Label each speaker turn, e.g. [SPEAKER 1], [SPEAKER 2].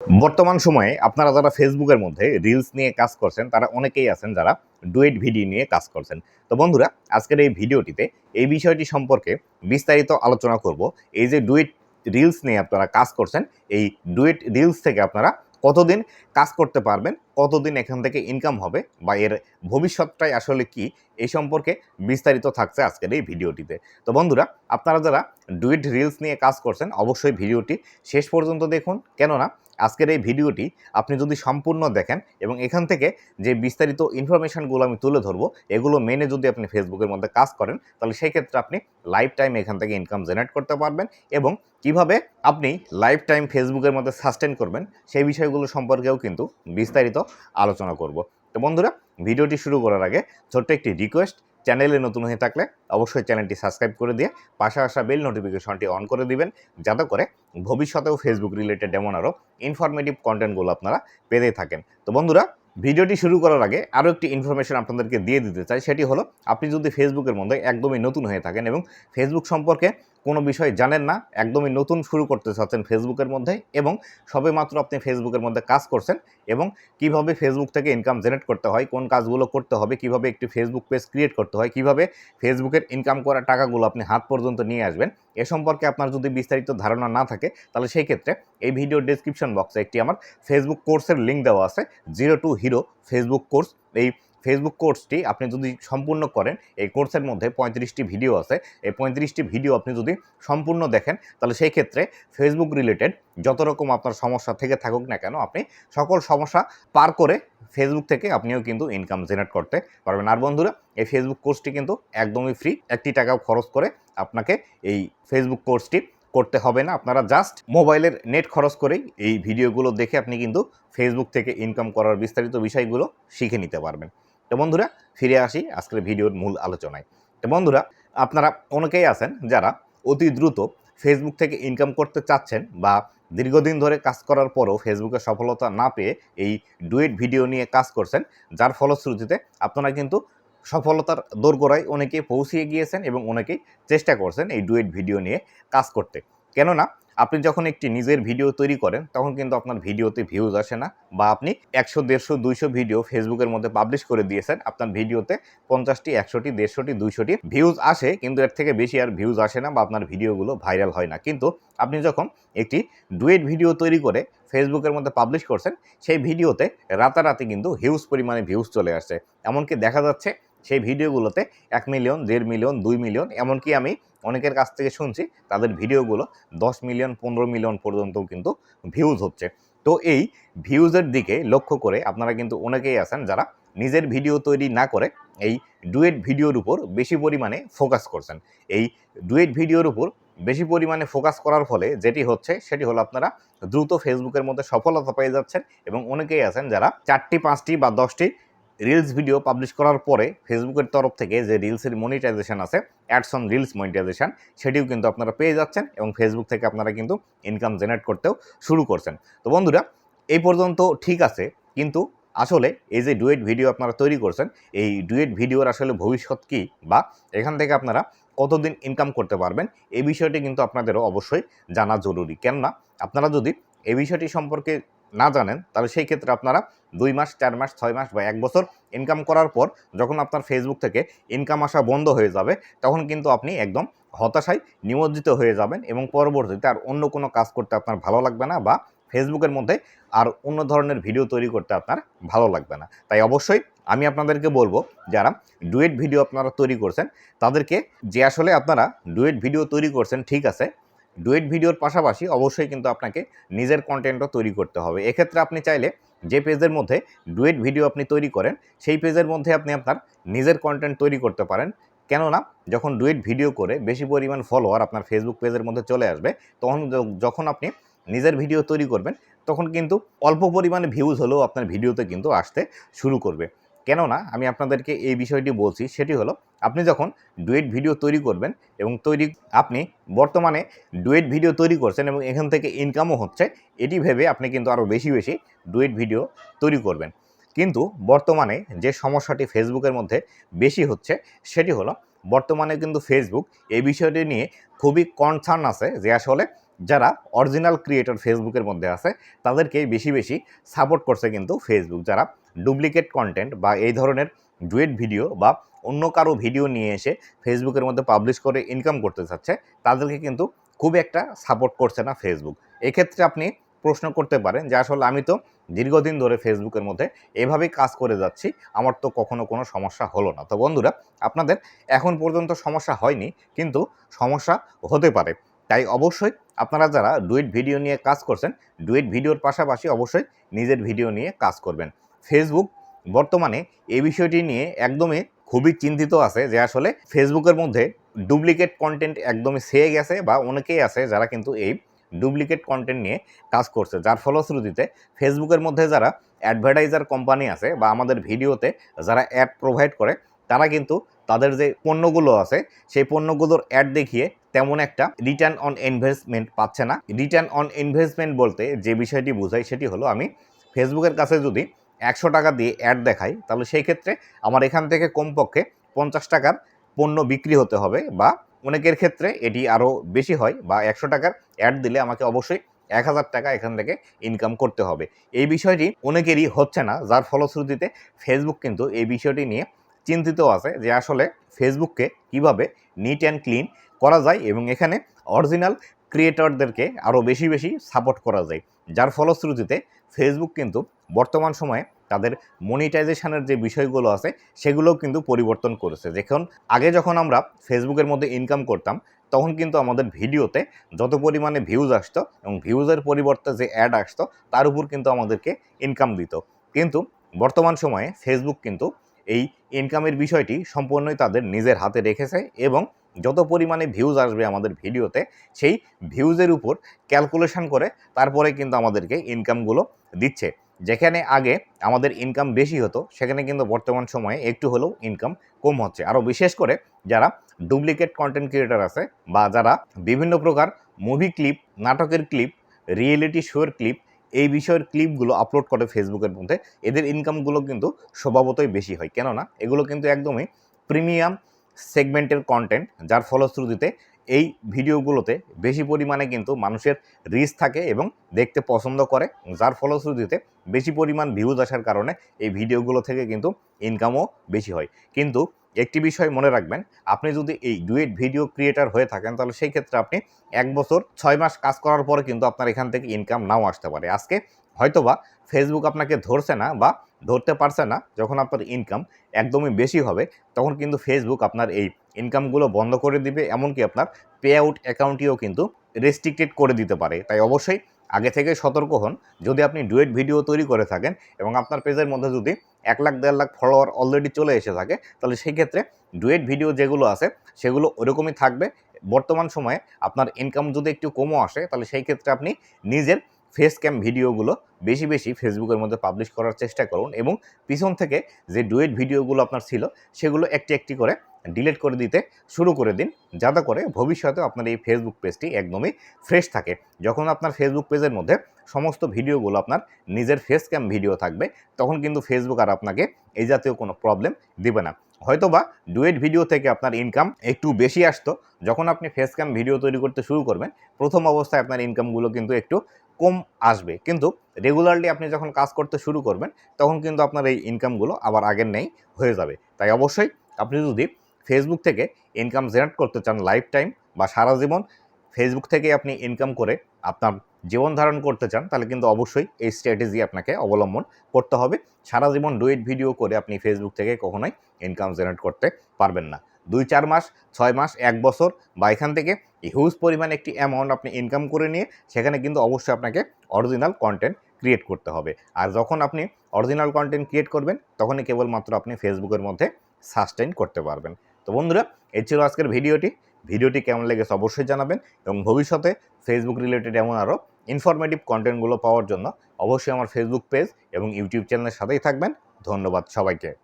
[SPEAKER 1] বর্তমান সময়ে আপনারা যারা ফেসবুকের মধ্যে রিলস নিয়ে কাজ করছেন, তারা অনেকেই আছেন যারা ডুয়েট ভিডিও নিয়ে কাজ করছেন। তো বন্ধুরা, আজকের এই ভিডিওটিতে এই বিষয়টি সম্পর্কে বিস্তারিত আলোচনা করব। এই যে ডুয়েট রিলস নিয়ে আপনারা কাজ করছেন, এই ডুয়েট রিলস থেকে আপনারা কতদিন কাজ করতে পারবেন কতদিন এখান থেকে ইনকাম হবে বা এর ভবিষ্যৎটাই আসলে কি এই সম্পর্কে বিস্তারিত থাকছে আজকের এই ভিডিওটিতে। তো বন্ধুরা, আপনারা যারা ডুয়েট রিলস নিয়ে কাজ করছেন, অবশ্যই ভিডিওটি শেষ পর্যন্ত দেখুন। কেননা, আজকের এই ভিডিওটি আপনি যদি সম্পূর্ণ দেখেন এবং এখান থেকে যে বিস্তারিত ইনফরমেশনগুলো আমি তুলে ধরবো, এগুলো মেনে যদি আপনি ফেসবুকের মধ্যে কাজ করেন, তাহলে সেই ক্ষেত্রে আপনি লাইফ টাইম এখান থেকে ইনকাম জেনারেট করতে পারবেন এবং কীভাবে আপনি লাইফ টাইম ফেসবুকের মধ্যে সাস্টেন করবেন, সেই বিষয়গুলো সম্পর্কেও কিন্তু বিস্তারিত আলোচনা করব। তো বন্ধুরা, ভিডিওটি শুরু করার আগে ছোট্ট একটি রিকোয়েস্ট চ্যানেলে নতুন হয়ে থাকলে অবশ্যই চ্যানেলটি সাবস্ক্রাইব করে দিয়ে পাশে আসা বেল নোটিফিকেশনটি অন করে দিবেন, যাতে করে ভবিষ্যতেও ফেসবুক রিলেটেড এমন আরও ইনফরমেটিভ কন্টেন্টগুলো আপনারা পেতে থাকেন। তো বন্ধুরা, ভিডিওটি শুরু করার আগে আরও একটি ইনফরমেশন আপনাদেরকে দিয়ে দিতে চাই, সেটি হলো, আপনি যদি ফেসবুকের মধ্যে একদমই নতুন হয়ে থাকেন এবং ফেসবুক সম্পর্কে কোনো বিষয় জানেন না, একদমই নতুন শুরু করতে চাচ্ছেন ফেসবুকের মধ্যে এবং সবে মাত্র আপনি ফেসবুকের মধ্যে কাজ করছেন এবং কীভাবে ফেসবুক থেকে ইনকাম জেনারেট করতে হয়, কোন কাজগুলো করতে হবে, কীভাবে একটি ফেসবুক পেজ ক্রিয়েট করতে হয়, কীভাবে ফেসবুকের ইনকাম করা টাকাগুলো আপনি হাত পর্যন্ত নিয়ে আসবেন, এ সম্পর্কে আপনার যদি বিস্তারিত ধারণা না থাকে, তাহলে সেই ক্ষেত্রে এই ভিডিও ডেসক্রিপশন বক্সে একটি আমার ফেসবুক কোর্সের লিঙ্ক দেওয়া আছে zero to hero Facebook course এই ফেসবুক কোর্সটি আপনি যদি সম্পূর্ণ করেন, এই কোর্সের মধ্যে পঁয়ত্রিশটি ভিডিও আছে। এই পঁয়ত্রিশটি ভিডিও আপনি যদি সম্পূর্ণ দেখেন, তাহলে সেই ক্ষেত্রে ফেসবুক রিলেটেড যত রকম আপনার সমস্যা থেকে থাকুক না কেন, আপনি সকল সমস্যা পার করে ফেসবুক থেকে আপনিও কিন্তু ইনকাম জেনারেট করতে পারবেন। আর বন্ধুরা, এই ফেসবুক কোর্সটি কিন্তু একদমই ফ্রি একটি টাকাও খরচ করে আপনাকে এই ফেসবুক কোর্সটি করতে হবে না। আপনারা জাস্ট মোবাইলের নেট খরচ করেই এই ভিডিওগুলো দেখে আপনি কিন্তু ফেসবুক থেকে ইনকাম করার বিস্তারিত বিষয়গুলো শিখে নিতে পারবেন। তো বন্ধুরা, ফিরে আসি আজকের ভিডিওর মূল আলোচনায়। তো বন্ধুরা, আপনারা অনেকেই আছেন যারা অতি দ্রুত ফেসবুক থেকে ইনকাম করতে চাচ্ছেন বা দীর্ঘদিন ধরে কাজ করার পরও ফেসবুকে সফলতা না পেয়ে এই ডুয়েট ভিডিও নিয়ে কাজ করছেন, যার ফলশ্রুতিতে আপনারা কিন্তু সফলতার দোরগোড়ায় অনেকেই পৌঁছিয়ে গিয়েছেন এবং অনেকেই চেষ্টা করছেন এই ডুয়েট ভিডিও নিয়ে কাজ করতে। কেননা আপনি যখন একটি নিজের ভিডিও তৈরি করেন, তখন কিন্তু আপনার ভিডিওতে ভিউজ আসে না বা আপনি একশো, দেড়শো, দুইশো ভিডিও ফেসবুকের মধ্যে পাবলিশ করে দিয়েছেন, আপনার ভিডিওতে পঞ্চাশটি, একশোটি, দেড়শোটি, দুইশোটি ভিউজ আসে, কিন্তু এর থেকে বেশি আর ভিউজ আসে না বা আপনার ভিডিওগুলো ভাইরাল হয় না। কিন্তু আপনি যখন একটি ডুয়েট ভিডিও তৈরি করে ফেসবুকের মধ্যে পাবলিশ করছেন, সেই ভিডিওতে রাতারাতি কিন্তু হিউজ পরিমাণে ভিউজ চলে আসছে। এমনকি দেখা যাচ্ছে, সেই ভিডিওগুলোতে এক মিলিয়ন দেড় মিলিয়ন দুই মিলিয়ন এমনকি আমি অনেকের কাছ থেকে শুনছি, তাদের ভিডিওগুলো দশ মিলিয়ন, পনেরো মিলিয়ন পর্যন্ত কিন্তু ভিউজ হচ্ছে। তো এই ভিউজের দিকে লক্ষ্য করে আপনারা কিন্তু অনেকেই আছেন যারা নিজের ভিডিও তৈরি না করে এই ডুয়েট ভিডিওর উপর বেশি পরিমাণে ফোকাস করছেন। এই ডুয়েট ভিডিওর উপর বেশি পরিমাণে ফোকাস করার ফলে যেটি হচ্ছে, সেটি হলো আপনারা দ্রুত ফেসবুকের মধ্যে সফলতা পেয়ে যাচ্ছেন এবং অনেকেই আছেন যারা চারটি, পাঁচটি বা দশটি রিলস ভিডিও পাবলিশ করার পরে ফেসবুকের তরফ থেকে যে রিলসের মনিটাইজেশন আছে অ্যাডস অন রিলস মনিটাইজেশন সেটিও কিন্তু আপনারা পেয়ে যাচ্ছেন এবং ফেসবুক থেকে আপনারা কিন্তু ইনকাম জেনারেট করতেও শুরু করছেন। তো বন্ধুরা, এই পর্যন্ত ঠিক আছে, কিন্তু আসলে এই যে ডুয়েট ভিডিও আপনারা তৈরি করছেন, এই ডুয়েট ভিডিওর আসলে ভবিষ্যৎ কী বা এখান থেকে আপনারা কতদিন ইনকাম করতে পারবেন, এই বিষয়টি কিন্তু আপনাদেরও অবশ্যই জানা জরুরি। কেননা, আপনারা যদি এই বিষয়টি সম্পর্কে না জানেন, তাহলে সেই ক্ষেত্রে আপনারা দুই মাস, চার মাস, ছয় মাস বা এক বছর ইনকাম করার পর যখন আপনার ফেসবুক থেকে ইনকাম আসা বন্ধ হয়ে যাবে, তখন কিন্তু আপনি একদম হতাশায় নিমজ্জিত হয়ে যাবেন এবং পরবর্তীতে আর অন্য কোনো কাজ করতে আপনার ভালো লাগবে না বা ফেসবুকের মধ্যে আর অন্য ধরনের ভিডিও তৈরি করতে আপনার ভালো লাগবে না। তাই অবশ্যই আমি আপনাদেরকে বলব, যারা ডুয়েট ভিডিও আপনারা তৈরি করছেন, তাদেরকে যে আসলে আপনারা ডুয়েট ভিডিও তৈরি করছেন, ঠিক আছে ডুয়েট ভিডিওর পাশাপাশি অবশ্যই কিন্তু আপনাকে নিজের কন্টেন্টও তৈরি করতে হবে। এক্ষেত্রে আপনি চাইলে যে পেজের মধ্যে ডুয়েট ভিডিও আপনি তৈরি করেন, সেই পেজের মধ্যে আপনি আপনার নিজের কন্টেন্ট তৈরি করতে পারেন। কেননা, যখন ডুয়েট ভিডিও করে বেশি পরিমাণ ফলোয়ার আপনার ফেসবুক পেজের মধ্যে চলে আসবে, তখন যখন আপনি নিজের ভিডিও তৈরি করবেন, তখন কিন্তু অল্প পরিমাণে ভিউজ হলেও আপনার ভিডিওতে কিন্তু আসতে শুরু করবে। কেননা আমি আপনাদেরকে এই বিষয়টি বলছি, সেটি হলো আপনি যখন ডুয়েট ভিডিও তৈরি করবেন এবং তৈরি, আপনি বর্তমানে ডুয়েট ভিডিও তৈরি করছেন এবং এখান থেকে ইনকামও হচ্ছে, এটি ভেবে আপনি কিন্তু আরও বেশি বেশি ডুয়েট ভিডিও তৈরি করবেন। কিন্তু বর্তমানে যে সমস্যাটি ফেসবুকের মধ্যে বেশি হচ্ছে, সেটি হলো বর্তমানে কিন্তু ফেসবুক এই বিষয়টি নিয়ে খুবই কনসার্ন আছে যে আসলে যারা অরিজিনাল ক্রিয়েটর ফেসবুকের মধ্যে আছে তাদেরকেই বেশি বেশি সাপোর্ট করছে কিন্তু ফেসবুক। যারা ডুপ্লিকেট কন্টেন্ট বা এই ধরনের ডুয়েট ভিডিও বা অন্য কারও ভিডিও নিয়ে এসে ফেসবুকের মধ্যে পাবলিশ করে ইনকাম করতে চাচ্ছে, তাদেরকে কিন্তু খুব একটা সাপোর্ট করছে না ফেসবুক এক্ষেত্রে আপনি প্রশ্ন করতে পারেন যে, আসলে আমি তো দীর্ঘদিন ধরে ফেসবুকের মধ্যে এভাবেই কাজ করে যাচ্ছি, আমার তো কখনো কোনো সমস্যা হলো না। তো বন্ধুরা, আপনাদের এখন পর্যন্ত সমস্যা হয়নি, কিন্তু সমস্যা হতে পারে। তাই অবশ্যই আপনারা যারা ডুয়েট ভিডিও নিয়ে কাজ করছেন ডুয়েট ভিডিওর পাশাপাশি অবশ্যই নিজের ভিডিও নিয়ে কাজ করবেন। ফেসবুক বর্তমানে এই বিষয়টি নিয়ে একদমই খুবই চিন্তিত আছে যে আসলে ফেসবুকের মধ্যে ডুপ্লিকেট কন্টেন্ট একদমই সেয়ে গেছে বা অনেকেই আছে যারা কিন্তু এই ডুপ্লিকেট কন্টেন্ট নিয়ে কাজ করছে। যার ফলশ্রুতিতে ফেসবুকের মধ্যে যারা অ্যাডভার্টাইজার কোম্পানি আছে বা আমাদের ভিডিওতে যারা অ্যাড প্রোভাইড করে, তারা কিন্তু তাদের যে পণ্যগুলো আছে, সেই পণ্যগুলোর অ্যাড দেখিয়ে তেমন একটা রিটার্ন অন ইনভেস্টমেন্ট পাচ্ছে না। রিটার্ন অন ইনভেস্টমেন্ট বলতে যে বিষয়টি বোঝাই সেটি হলো আমি ফেসবুকের কাছে যদি একশো টাকা দিয়ে অ্যাড দেখাই, তাহলে সেই ক্ষেত্রে আমার এখান থেকে কমপক্ষে পঞ্চাশ টাকার পণ্য বিক্রি হতে হবে বা অনেকের ক্ষেত্রে এটি আরও বেশি হয় বা একশো টাকার অ্যাড দিলে আমাকে অবশ্যই এক হাজার টাকা এখান থেকে ইনকাম করতে হবে। এই বিষয়টি অনেকেরই হচ্ছে না, যার ফলশ্রুতিতে ফেসবুক কিন্তু এই বিষয়টি নিয়ে চিন্তিত আছে যে আসলে ফেসবুককে কীভাবে নিট অ্যান্ড ক্লিন করা যায় এবং এখানে অরিজিনাল ক্রিয়েটরদেরকে আরও বেশি বেশি সাপোর্ট করা যায়। যার ফলশ্রুতিতে ফেসবুক কিন্তু বর্তমান সময়ে তাদের মনিটাইজেশনের যে বিষয়গুলো আছে, সেগুলোও কিন্তু পরিবর্তন করেছে। যখন আগে যখন আমরা ফেসবুকের মধ্যে ইনকাম করতাম, তখন কিন্তু আমাদের ভিডিওতে যত পরিমাণে ভিউজ আসতো এবং ভিউজের পরিবর্তে যে অ্যাড আসতো, তার উপর কিন্তু আমাদেরকে ইনকাম দিত। কিন্তু বর্তমান সময়ে ফেসবুক কিন্তু এই ইনকামের বিষয়টি সম্পূর্ণই তাদের নিজের হাতে রেখেছে এবং যত পরিমাণে ভিউজ আসবে আমাদের ভিডিওতে সেই ভিউজের উপর ক্যালকুলেশন করে তারপরে কিন্তু আমাদেরকে ইনকামগুলো দিচ্ছে। যেখানে আগে আমাদের ইনকাম বেশি হতো, সেখানে কিন্তু বর্তমান সময়ে একটু হলেও ইনকাম কম হচ্ছে। আরও বিশেষ করে যারা ডুপ্লিকেট কন্টেন্ট ক্রিয়েটার আছে বা যারা বিভিন্ন প্রকার মুভি ক্লিপ নাটকের ক্লিপ রিয়েলিটি শোয়ের ক্লিপ এই বিষয়ের ক্লিপগুলো আপলোড করে ফেসবুকের মধ্যে, এদের ইনকামগুলো কিন্তু স্বভাবতই বেশি হয়। কেননা, এগুলো কিন্তু একদমই প্রিমিয়াম সেগমেন্টের কন্টেন্ট যার ফলশ্রুতিতে এই ভিডিওগুলোতে বেশি পরিমাণে কিন্তু মানুষের রিচ থাকে এবং দেখতে পছন্দ করে, যার ফলশ্রুতিতে বেশি পরিমাণ ভিউজ আসার কারণে এই ভিডিওগুলো থেকে কিন্তু ইনকামও বেশি হয়। কিন্তু একটি বিষয় মনে রাখবেন, আপনি যদি এই ডুয়েট ভিডিও ক্রিয়েটার হয়ে থাকেন, তাহলে সেই ক্ষেত্রে আপনি এক বছর ছয় মাস কাজ করার পরে কিন্তু আপনার এখান থেকে ইনকাম নাও আসতে পারে। আজকে হয়তোবা ফেসবুক আপনাকে ধরছে না বা ধরতে পারছে না, যখন আপনার ইনকাম একদমই বেশি হবে, তখন কিন্তু ফেসবুক আপনার এই ইনকামগুলো বন্ধ করে দিবে, এমনকি আপনার পে আউট অ্যাকাউন্টটিও কিন্তু রেস্ট্রিক্টেড করে দিতে পারে। তাই অবশ্যই আগে থেকে সতর্ক হন, যদি আপনি ডুয়েট ভিডিও তৈরি করে থাকেন এবং আপনার পেজের মধ্যে যদি এক লাখ, দেড় লাখ ফলোয়ার অলরেডি চলে এসে থাকে, তাহলে সেই ক্ষেত্রে ডুয়েট ভিডিও যেগুলো আছে, সেগুলো ওরকমই থাকবে। বর্তমান সময়ে আপনার ইনকাম যদি একটু কমও আসে, তাহলে সেই ক্ষেত্রে আপনি নিজের ফেস ক্যাম ভিডিওগুলো বেশি বেশি ফেসবুকের মধ্যে পাবলিশ করার চেষ্টা করুন এবং পিছন থেকে যে ডুয়েট ভিডিওগুলো আপনার ছিল, সেগুলো একটি একটি করে ডিলিট করে দিতে শুরু করে দিন, যাতে করে ভবিষ্যতে আপনার এই ফেসবুক পেজটি একদমই ফ্রেশ থাকে। যখন আপনার ফেসবুক পেজের মধ্যে সমস্ত ভিডিওগুলো আপনার নিজের ফেস ক্যাম ভিডিও থাকবে, তখন কিন্তু ফেসবুক আর আপনাকে এই জাতীয় কোনো প্রবলেম দিবে না। হয়তোবা ডুয়েট ভিডিও থেকে আপনার ইনকাম একটু বেশি আসতো, যখন আপনি ফেস ক্যাম ভিডিও তৈরি করতে শুরু করবেন, প্রথম অবস্থায় আপনার ইনকামগুলো কিন্তু একটু কম আসবে। কিন্তু রেগুলারলি আপনি যখন কাজ করতে শুরু করবেন, তখন কিন্তু আপনার এই ইনকামগুলো আবার আগের নেই হয়ে যাবে। তাই অবশ্যই আপনি যদি ফেসবুক থেকে ইনকাম জেনারেট করতে চান লাইফ টাইম বা সারা জীবন ফেসবুক থেকে আপনি ইনকাম করে আপনার জীবন ধারণ করতে চান, তাহলে কিন্তু অবশ্যই এই স্ট্র্যাটেজি আপনাকে অবলম্বন করতে হবে। সারা জীবন ডুয়েট ভিডিও করে আপনি ফেসবুক থেকে কখনোই ইনকাম জেনারেট করতে পারবেন না। দুই, চার মাস, ছয় মাস, এক বছর বা এখান থেকে হিউজ পরিমাণ একটি অ্যামাউন্ট আপনি ইনকাম করে নিয়ে সেখানে কিন্তু অবশ্যই আপনাকে অরিজিনাল কন্টেন্ট ক্রিয়েট করতে হবে। আর যখন আপনি অরিজিনাল কন্টেন্ট ক্রিয়েট করবেন, তখনই কেবলমাত্র আপনি ফেসবুকের মধ্যে সাস্টেইন করতে পারবেন। তো বন্ধুরা, এই ছিল আজকের ভিডিওটি। ভিডিওটি কেমন লেগেছে অবশ্যই জানাবেন এবং ভবিষ্যতে ফেসবুক রিলেটেড এমন আরও ইনফরমেটিভ কন্টেন্টগুলো পাওয়ার জন্য অবশ্যই আমার ফেসবুক পেজ এবং ইউটিউব চ্যানেলের সাথেই থাকবেন। ধন্যবাদ সবাইকে।